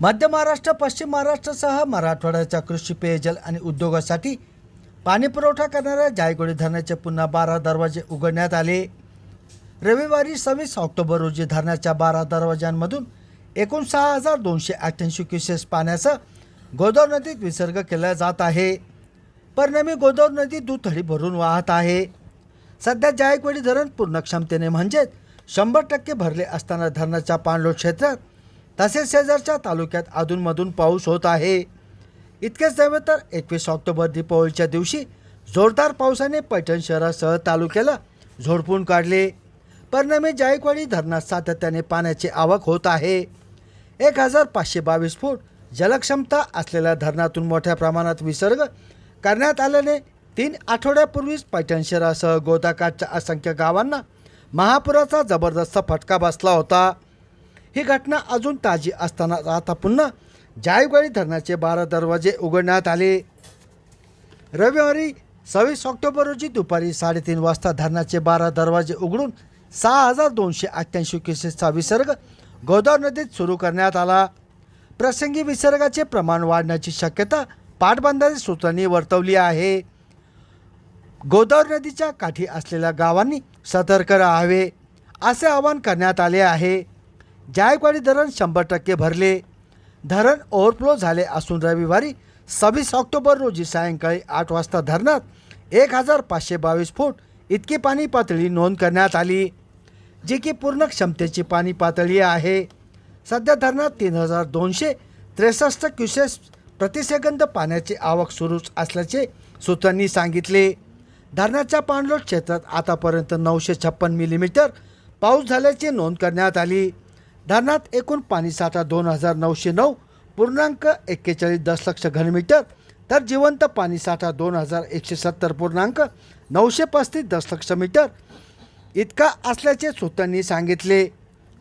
मध्य महाराष्ट्र पश्चिम महाराष्ट्रासह मराठवाड्याच्या कृषी पेयजल आणि उद्योगासाठी पाणी पुरवठा करणाऱ्या जायगोडी धरणाचे पुन्हा बारा दरवाजे उघडण्यात आले. रविवारी सव्वीस ऑक्टोबर रोजी धरणाच्या बारा दरवाज्यांमधून एकूण सहा हजार दोनशे अठ्ठ्याऐंशी क्युसेस पाण्याचा गोदावरी नदीत विसर्ग केला जात आहे. परिणामी गोदावरी नदी दुथडी भरून वाहत आहे. सध्या जायकवाडी धरण पूर्ण क्षमतेने म्हणजेच शंभर टक्के भरले असताना धरणाच्या पाणलोट क्षेत्रात तसेच शेजारच्या तालुक्यात अधूनमधून पाऊस होत आहे. इतकेच नव्हे तर एकवीस ऑक्टोबर दीपावलीच्या दिवशी जोरदार पावसाने पैठण शहरासह तालुक्याला झोडपून काढले. परिणामी जायकवाडी धरणात सातत्याने पाण्याची आवक होत आहे. एक हजार पाचशे बावीस फूट जलक्षमता असलेल्या धरणातून मोठ्या प्रमाणात विसर्ग करण्यात आल्याने तीन आठवड्यापूर्वीच पैठण शहरासह गोदाकाठच्या असंख्य गावांना महापुराचा जबरदस्त फटका बसला होता. ही घटना अजून ताजी असताना आता पुन्हा जायकवाडी धरणाचे बारा दरवाजे उघडण्यात आले. रविवारी सव्वीस ऑक्टोबर रोजी दुपारी साडेतीन वाजता धरणाचे बारा दरवाजे उघडून सहा हजार दोनशे अठ्ठ्याऐंशी क्युसेसचा विसर्ग गोदावरी नदीत सुरू करण्यात आला. प्रसंगी विसर्गाचे प्रमाण वाढण्याची शक्यता पाटबंधारे सूत्रांनी वर्तवली आहे. गोदावरी नदीच्या काठी असलेल्या गावांनी सतर्क राहावे असे आवाहन करण्यात आले आहे. जायकवाडी धरण शंभर टक्के भरले. धरण ओव्हरफ्लो झाले असून रविवारी सव्वीस ऑक्टोबर रोजी सायंकाळी आठ वाजता धरणात एक हजार पाचशे बावीस फूट इतकी पाणी पातळी नोंद करण्यात आली जी की पूर्ण क्षमतेची पाणी पातळी आहे. सध्या धरणात तीन हजार दोनशे त्रेसष्ट क्युसेस प्रतिसेकंद पाण्याची आवक सुरूच असल्याचे सूत्रांनी सांगितले. धरणाच्या पाणलोट क्षेत्रात आतापर्यंत नऊशे छप्पन मिलीमीटर पाऊस झाल्याची नोंद करण्यात आली. धरणात एकूण पाणीसाठा दोन हजार नऊशे नऊ पूर्णांक एक्केचाळीस दशलक्ष घनमीटर तर जिवंत पाणीसाठा दोन हजार एकशे सत्तर पूर्णांक नऊशे पस्तीस दशलक्ष मीटर. इतका असल्याचे सूत्रांनी सांगितले.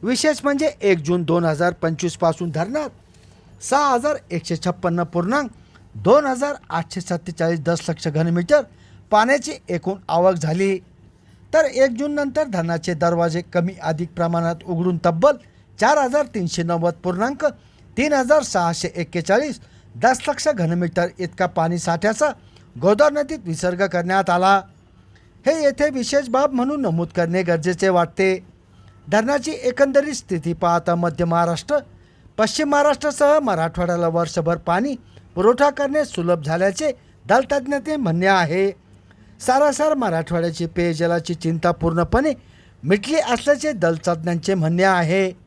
विशेष म्हणजे एक जून दोन हजार पंचवीसपासून धरणात सहा हजार एकशे छप्पन्न पूर्णांक दोन हजार आठशे सत्तेचाळीस दशलक्ष घनमीटर पाण्याची एकूण आवक झाली. तर एक जूननंतर धरणाचे दरवाजे कमी अधिक प्रमाणात उघडून तब्बल चार हजार तीनशे नव्वद पूर्णांक तीन हजार सहाशे एक्केचाळीस दशलक्ष घनमीटर इतका पाणी साठ्याचा गोदावरी नदीत विसर्ग करण्यात आला. हे येथे विशेष बाब म्हणून नमूद करणे गरजेचे वाटते. धरणाची एकंदरीत स्थिती पाहता मध्य महाराष्ट्र पश्चिम महाराष्ट्रासह मराठवाड्याला वर्षभर पाणी पुरवठा करणे सुलभ झाल्याचे दलतज्ञाचे म्हणणे आहे. सारासार मराठवाड्याची पेयजलाची चिंता पूर्णपणे मिटली असल्याचे दलतज्ञांचे म्हणणे आहे.